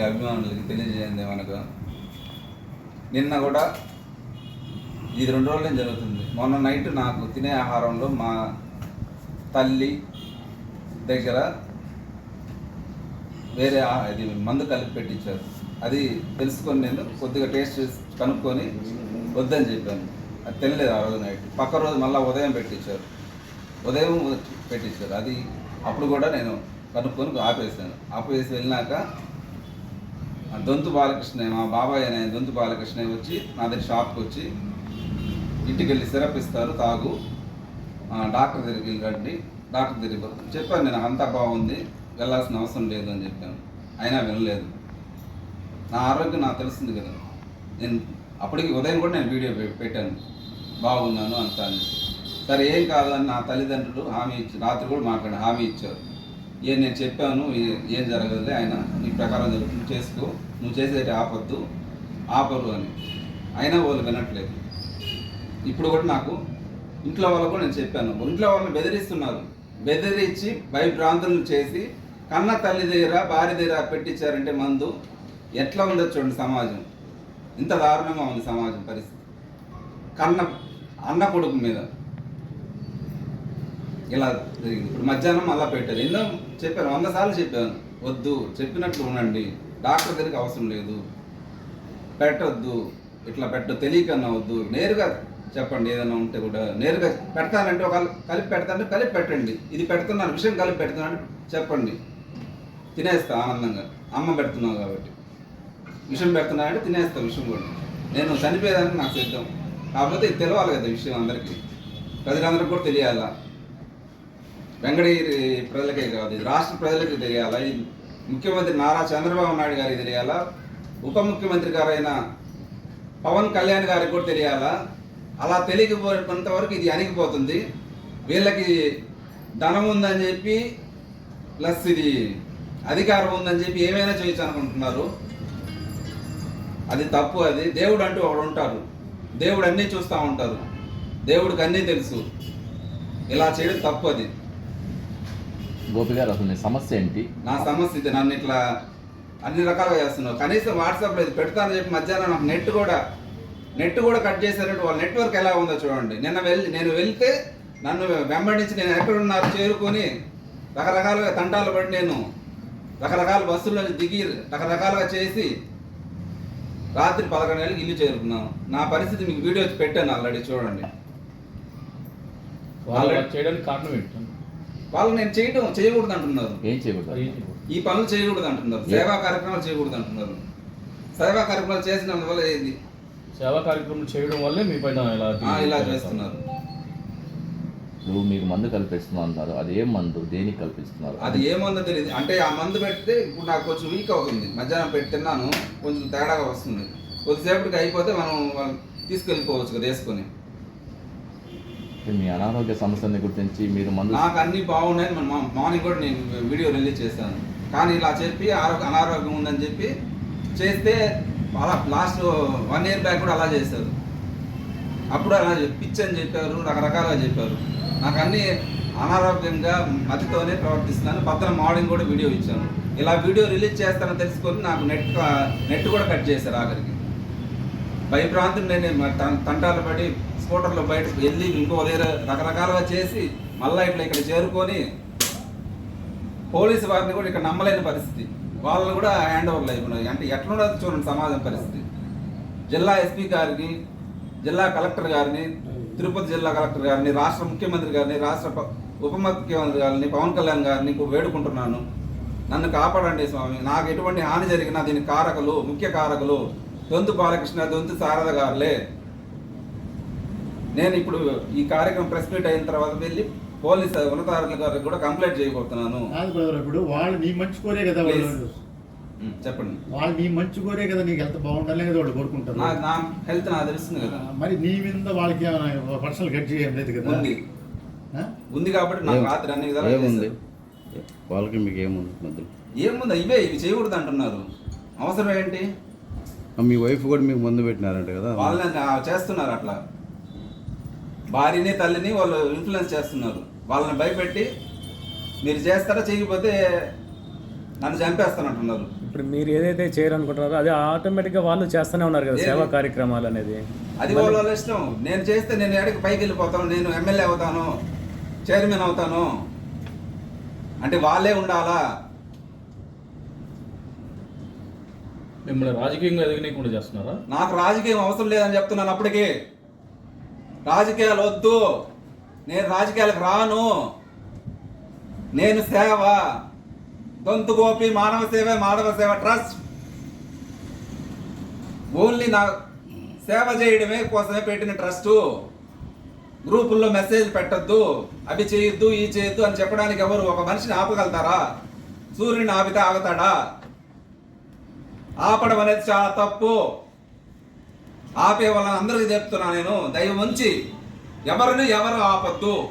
మిత్రులకి అభిమానులకి తెలియజేయండి మనకు నిన్న కూడా ఇది రెండు రోజులే జరుగుతుంది. మొన్న నైట్ నాకు తినే ఆహారంలో మా తల్లి దగ్గర వేరే ఇది మందు కలిపి పెట్టించారు. అది తెలుసుకొని నేను కొద్దిగా టేస్ట్ చేసి కనుక్కొని వద్దని చెప్పాను. అది తెలియలేదు ఆ రోజు నైట్ పక్క రోజు మళ్ళీ ఉదయం పెట్టించారు. ఉదయం పెట్టించారు. అది అప్పుడు కూడా నేను కనుక్కొని ఆపేసాను ఆపేసి వెళ్ళినాక దొంతు బాలకృష్ణ మా బాబాయ్ అనే దొంతు బాలకృష్ణ వచ్చి నా దగ్గర షాప్కి వచ్చి ఇంటికి వెళ్ళి సిరప్ ఇస్తారు తాగు. డాక్టర్ దగ్గరికి వెళ్ళి రండి. డాక్టర్ దగ్గరికి చెప్పాను నేను అంతా బాగుంది వెళ్ళాల్సిన అవసరం లేదు అని చెప్పాను. అయినా వినలేదు. నా ఆరోగ్యం నాకు తెలిసింది కదా. నేను అప్పటికి ఉదయం కూడా నేను వీడియో పెట్టాను. బాగున్నాను అంతా అని సరే ఏం కాదు అని నా తల్లిదండ్రులు హామీ ఇచ్చి రాత్రి కూడా మాట్లాడి హామీ ఇచ్చారు. ఏం నేను చెప్పాను ఏం జరగదులే ఆయన నీ ప్రకారం జరుగుతుంది చేసుకో నువ్వు చేసేటి ఆపద్దు ఆపరు అని. అయినా వాళ్ళు వినట్లేదు. ఇప్పుడు కూడా నాకు ఇంట్లో వాళ్ళకు కూడా నేను చెప్పాను ఇంట్లో వాళ్ళని బెదిరిస్తున్నారు. బెదిరించి భయభ్రాంతులను చేసి కన్న తల్లి దగ్గర భార్య దగ్గర పెట్టించారంటే మందు ఎట్లా ఉందో చూడండి సమాజం. ఇంత దారుణంగా ఉంది సమాజం పరిస్థితి. కన్న అన్న కొడుకు మీద. ఇలా జరిగింది. ఇప్పుడు మధ్యాహ్నం మళ్ళా పెట్టారు. ఎన్నో చెప్పాను వంద సార్లు చెప్పాను. వద్దు చెప్పినట్లు ఉండండి. డాక్టర్ దగ్గరికి అవసరం లేదు. పెట్టొద్దు. ఇట్లా పెట్ట తెలియకన్నా వద్దు. నేరుగా చెప్పండి. ఏదైనా ఉంటే కూడా నేరుగా పెడతానంటే ఒక కలిపి పెడతానంటే కలిపి పెట్టండి. ఇది పెడుతున్నాను. విషయం కలిపి పెడుతున్నాను చెప్పండి. తినేస్తా ఆనందంగా. అమ్మ పెడుతున్నావు కాబట్టి. విషయం పెడుతున్నానంటే తినేస్తా విషయం కూడా. నేను చనిపోయేదానికి నాకు సిద్ధం. కాకపోతే ఇది తెలవాలి కదా విషయం అందరికీ. ప్రజలందరికీ కూడా తెలియాలా? వెంకటగిరి ప్రజలకే కాదు ఇది రాష్ట్ర ప్రజలకి తెలియాలా? ఇది ముఖ్యమంత్రి నారా చంద్రబాబు నాయుడు గారికి తెలియాలా? ఉప ముఖ్యమంత్రి గారైన పవన్ కళ్యాణ్ గారికి కూడా తెలియాలా? అలా తెలియకపోయినంత వరకు ఇది అణిగిపోతుంది. వీళ్ళకి ధనం ఉందని చెప్పి ప్లస్ ఇది అధికారం ఉందని చెప్పి ఏమైనా చేయొచ్చు అనుకుంటున్నారు. అది తప్పు అది. దేవుడు అంటూ ఒకడు ఉంటారు దేవుడు అన్నీ చూస్తూ ఉంటారు దేవుడికి అన్నీ తెలుసు. ఇలా చేయడం తప్పు అది. గోపి గారు అసలు సమస్య ఏంటి? నా సమస్య ఇది నన్ను ఇట్లా అన్ని రకాలుగా చేస్తున్నావు. కనీసం వాట్సాప్లో ఇది పెడతానని చెప్పి మధ్యాహ్నం నాకు నెట్ కూడా నెట్ కూడా కట్ చేశారంటే వాళ్ళ నెట్వర్క్ ఎలా ఉందో చూడండి. నిన్న వెళ్ళి నేను వెళ్తే నన్ను వెంబడించి నేను ఎక్కడున్నారు చేరుకొని రకరకాలుగా తంటాలు పడి నేను రకరకాల బస్సుల్లో దిగి రకరకాలుగా చేసి రాత్రి పదకొండు గంటలకు ఇల్లు చేరుకున్నాను. నా పరిస్థితి మీకు వీడియో పెట్టాను ఆల్రెడీ చూడండి. వాళ్ళు చేయడానికి కారణం ఏంటి? వాళ్ళు నేను చేయడం చేయకూడదు అంటున్నారు. ఏం చేయకూడదు? ఈ పనులు చేయకూడదు అంటున్నారు. సేవా కార్యక్రమాలు చేయకూడదు అంటున్నారు. సేవా కార్యక్రమాలు చేసినందువల్ల ఏంది? సేవా కార్యక్రమం చేయడం వల్లే మీ పైన ఇలా ఆ, ఇలా చేస్తున్నారు. నువ్వు మీకు మందు కల్పిస్తున్నావు అంటారు అది ఏం మందు? దేనికి కల్పిస్తున్నారు? అది ఏముందో తెలియదు. అంటే ఆ మందు పెడితే ఇప్పుడు నాకు కొంచెం వీక్ అవుతుంది. మధ్యాహ్నం పెట్టి తిన్నాను. కొంచెం తేడాగా వస్తుంది. కొద్దిసేపటికి అయిపోతే మనం వాళ్ళు తీసుకెళ్ళిపోవచ్చు కదా వేసుకొని. మీ అనారోగ్య సమస్యని గుర్తించి మీరు మందు నాకు అన్ని బాగున్నాయి మన మార్నింగ్ కూడా నేను వీడియో రిలీజ్ చేశాను. కానీ ఇలా చెప్పి ఆరోగ్య అనారోగ్యం ఉందని చెప్పి చేస్తే అలా లాస్ట్ వన్ ఇయర్ బ్యాక్ కూడా అలా చేశారు. అప్పుడు అలా పిచ్ అని చెప్పారు రకరకాలుగా చెప్పారు. నాకు అన్ని అనారోగ్యంగా మతితోనే ప్రవర్తిస్తున్నాను. పక్కన మార్నింగ్ కూడా వీడియో ఇచ్చాను. ఇలా వీడియో రిలీజ్ చేస్తానని తెలుసుకొని నాకు నెట్ నెట్ కూడా కట్ చేశారు ఆఖరికి. భయభ్రాంతులు నేను తంటాలు పడి స్కూటర్లో బయట వెళ్ళి ఇంకో దగ్గర రకరకాలుగా చేసి మళ్ళీ ఇట్లా ఇక్కడ చేరుకొని పోలీసు వారిని కూడా ఇక్కడ నమ్మలేని పరిస్థితి. వాళ్ళని కూడా హ్యాండ్ ఓవర్లు అయిపోయినాయి అంటే ఎట్లుండదు చూడండి సమాజం పరిస్థితి. జిల్లా ఎస్పీ గారిని జిల్లా కలెక్టర్ గారిని తిరుపతి జిల్లా కలెక్టర్ గారిని రాష్ట్ర ముఖ్యమంత్రి గారిని రాష్ట్ర ఉప ముఖ్యమంత్రి గారిని పవన్ కళ్యాణ్ గారిని వేడుకుంటున్నాను. నన్ను కాపాడండి స్వామి. నాకు ఎటువంటి హాని జరిగినా దీని కారకులు ముఖ్య కారకులు దొంతు బాలకృష్ణ దొంతు శారద గారులే. నేను ఇప్పుడు ఈ కార్యక్రమం ప్రెస్ మీట్ అయిన తర్వాత వెళ్ళి పోలీస్ ఉన్నతాధికారుల గారికి కూడా కంప్లైంట్ చేయబోతున్నాను. ఇప్పుడు వాళ్ళు నీ మంచి కోరే కదా చెప్పండి. వాళ్ళు నీ మంచి కోరే కదా నీకు ఎంత బాగుండాలి కదా వాళ్ళు కోరుకుంటారు. నా హెల్త్ నాకు తెలుస్తుంది కదా. మరి నీ మీద వాళ్ళకి ఏమైనా పర్సనల్ గట్ చేయం లేదు కదా? ఉంది? ఉంది కాబట్టి నాకు రాత్రి అన్ని విధాలు ఏముంది. వాళ్ళకి మీకు ఏముంది మధ్యలో? ఏముంది? ఇవే ఇవి చేయకూడదు అంటున్నారు. అవసరం ఏంటి? మీ వైఫ్ కూడా మీకు మందు పెట్టినారంట కదా? వాళ్ళని చేస్తున్నారు అట్లా. భార్యని తల్లిని వాళ్ళు ఇన్ఫ్లుయెన్స్ చేస్తున్నారు. వాళ్ళని భయపెట్టి మీరు చేస్తారా చేయకపోతే నన్ను చంపేస్తానంటున్నారు. ఇప్పుడు మీరు ఏదైతే చేయాలనుకుంటున్నారో అది ఆటోమేటిక్గా వాళ్ళు చేస్తూనే ఉన్నారు కదా సేవా కార్యక్రమాలు అనేది. అది వాళ్ళ వాళ్ళ ఇష్టం. నేను చేస్తే నేను ఎక్కడికి పైకి వెళ్ళిపోతాను నేను ఎమ్మెల్యే అవుతాను చైర్మన్ అవుతాను. అంటే వాళ్ళే ఉండాలా? మిమ్మల్ని రాజకీయంగా ఎదగనీయకుండా చేస్తున్నారా? నాకు రాజకీయం అవసరం లేదని చెప్తున్నాను అప్పటికి. రాజకీయాలు వద్దు. నేను రాజకీయాలకు రాను. నేను సేవ. దొంతు గోపి మానవ సేవ మానవ సేవ ట్రస్ట్. ఓన్లీ నా సేవ చేయడమే కోసమే పెట్టిన ట్రస్టు. గ్రూపుల్లో మెసేజ్ పెట్టద్దు. అవి చేయొద్దు ఈ చేయొద్దు అని చెప్పడానికి ఎవరు ఒక మనిషిని ఆపగలుగుతారా? సూర్యుని ఆపితే ఆగుతాడా? ఆపడం అనేది చాలా తప్పు. ఆపే వాళ్ళని అందరికీ చెప్తున్నా నేను. దయ ఉంచి ఎవరిని ఎవరు ఆపద్దు.